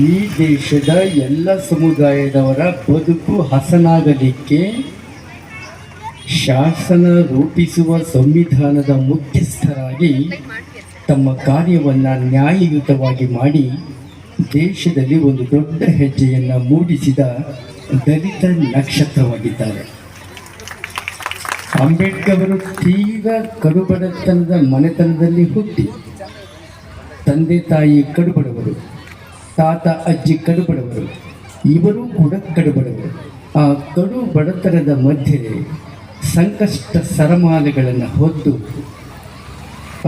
ಈ ದೇಶದ ಎಲ್ಲ ಸಮುದಾಯದವರ ಬದುಕು ಹಸನಾಗಲಿಕ್ಕೆ ಶಾಸನ ರೂಪಿಸುವ ಸಂವಿಧಾನದ ಮುಖ್ಯಸ್ಥರಾಗಿ ತಮ್ಮ ಕಾರ್ಯವನ್ನು ನ್ಯಾಯಯುತವಾಗಿ ಮಾಡಿ ದೇಶದಲ್ಲಿ ಒಂದು ದೊಡ್ಡ ಹೆಜ್ಜೆಯನ್ನು ಮೂಡಿಸಿದ ದಲಿತ ನಕ್ಷತ್ರವಾಗಿದ್ದಾರೆ. ಅಂಬೇಡ್ಕರ್ ಅವರು ತೀವ್ರ ಕಡುಬಡತನದ ಮನೆತನದಲ್ಲಿ ಹುಟ್ಟಿ. ತಂದೆ ತಾಯಿ ಕಡುಬಡವರು. ತಾತ, ಅಜ್ಜಿ ಕಡುಬಡವರು. ಇವರು ಕೂಡ ಕಡುಬಡವರು. ಆ ಕಡು ಬಡತನದ ಮಧ್ಯೆ ಸಂಕಷ್ಟ ಸರಮಾಲೆಗಳನ್ನು ಹೊತ್ತು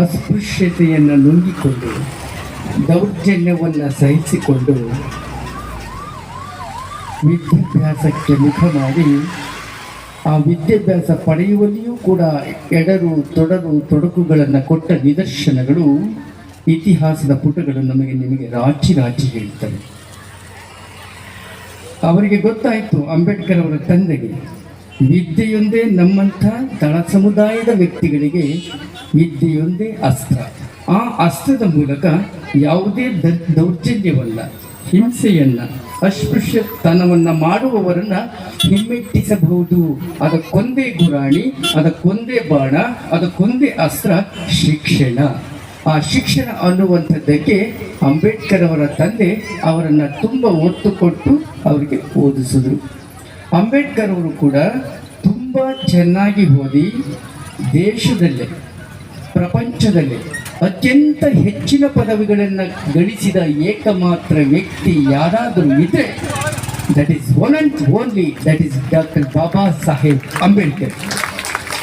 ಅಸ್ಪೃಶ್ಯತೆಯನ್ನು ನುಂಗಿಕೊಂಡು ದೌರ್ಜನ್ಯವನ್ನು ಸಹಿಸಿಕೊಂಡು ವಿದ್ಯಾಭ್ಯಾಸಕ್ಕೆ ಮುಖ ಮಾಡಿ ಆ ವಿದ್ಯಾಭ್ಯಾಸ ಪಡೆಯುವಲ್ಲಿಯೂ ಕೂಡ ಎಡರು, ತೊಡರು, ತೊಡಕುಗಳನ್ನು ಕೊಟ್ಟ ನಿದರ್ಶನಗಳು ಇತಿಹಾಸದ ಪುಟಗಳು ನಮಗೆ ನಿಮಗೆ ರಾಚಿ ರಾಚಿ ಹೇಳ್ತವೆ ಅವರಿಗೆ ಗೊತ್ತಾಯಿತು ಅಂಬೇಡ್ಕರ್ ಅವರ ತಂದೆಗೆ, ವಿದ್ಯೆಯೊಂದೇ ನಮ್ಮಂಥ ತಳ ಸಮುದಾಯದ ವ್ಯಕ್ತಿಗಳಿಗೆ ವಿದ್ಯೆಯೊಂದೇ ಅಸ್ತ್ರ. ಆ ಅಸ್ತ್ರದ ಮೂಲಕ ಯಾವುದೇ ದೌರ್ಜನ್ಯವಲ್ಲ, ಹಿಂಸೆಯನ್ನ, ಅಸ್ಪೃಶ್ಯತನವನ್ನ ಮಾಡುವವರನ್ನ ಹಿಮ್ಮೆಟ್ಟಿಸಬಹುದು. ಅದಕ್ಕೊಂದೇ ಗುರಾಣಿ, ಅದಕ್ಕೊಂದೇ ಬಾಣ, ಅದಕ್ಕೊಂದೇ ಅಸ್ತ್ರ ಶಿಕ್ಷಣ ಆ ಶಿಕ್ಷಣ ಅನ್ನುವಂಥದ್ದಕ್ಕೆ ಅಂಬೇಡ್ಕರ್ ಅವರ ತಂದೆ ಅವರನ್ನು ತುಂಬ ಒತ್ತು ಕೊಟ್ಟು ಅವರಿಗೆ ಓದಿಸಿದ್ರು. ಅಂಬೇಡ್ಕರ್ ಅವರು ಕೂಡ ತುಂಬ ಚೆನ್ನಾಗಿ ಓದಿ ದೇಶದಲ್ಲೇ, ಪ್ರಪಂಚದಲ್ಲಿ ಅತ್ಯಂತ ಹೆಚ್ಚಿನ ಪದವಿಗಳನ್ನು ಗಳಿಸಿದ ಏಕಮಾತ್ರ ವ್ಯಕ್ತಿ ಯಾರಾದರೂ ಇದ್ರೆ that is one and only that is doctor Baba Saheb Ambedkar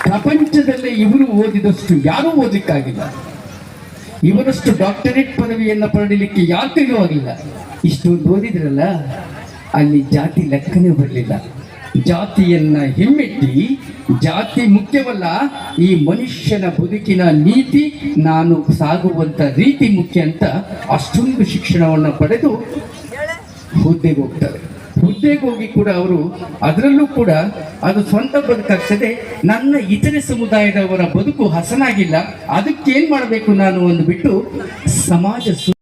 ಪ್ರಪಂಚದಲ್ಲೇ ಇವರು ಓದಿದಷ್ಟು ಯಾರೂ ಓದಲಿಕ್ಕಾಗಿಲ್ಲ ಇವರಷ್ಟು ಡಾಕ್ಟರೇಟ್ ಪದವಿಯನ್ನು ಪಡೆಯಲಿಕ್ಕೆ ಕೈಲೂ ಆಗಿಲ್ಲ ಇಷ್ಟೊಂದು ಓದಿದ್ರಲ್ಲ ಅಲ್ಲಿ ಜಾತಿ ಲೆಕ್ಕನೇ ಬರಲಿಲ್ಲ. ಜಾತಿಯನ್ನ ಹಿಮ್ಮೆಟ್ಟಿ ಜಾತಿ ಮುಖ್ಯವಲ್ಲ ಈ ಮನುಷ್ಯನ ಬದುಕಿನ ನೀತಿ ನಾನು ಸಾಗುವಂತ ರೀತಿ ಮುಖ್ಯ ಅಂತ ಅಷ್ಟೊಂದು ಶಿಕ್ಷಣವನ್ನು ಪಡೆದು ಹುದ್ದೆಗೆ ಹೋಗ್ತಾರೆ. ಹುದ್ದೆಗೆ ಹೋಗಿ ಕೂಡ ಅವರು ಅದರಲ್ಲೂ ಕೂಡ ಅದು ಸ್ವಂತ ಬದುಕಾಗ್ತದೆ. ನನ್ನ ಇತರೆ ಸಮುದಾಯದವರ ಬದುಕು ಹಸನಾಗಿಲ್ಲ. ಅದಕ್ಕೇನು ಮಾಡಬೇಕು ನಾನು ಅಂದ್ಬಿಟ್ಟು ಸಮಾಜ ಸು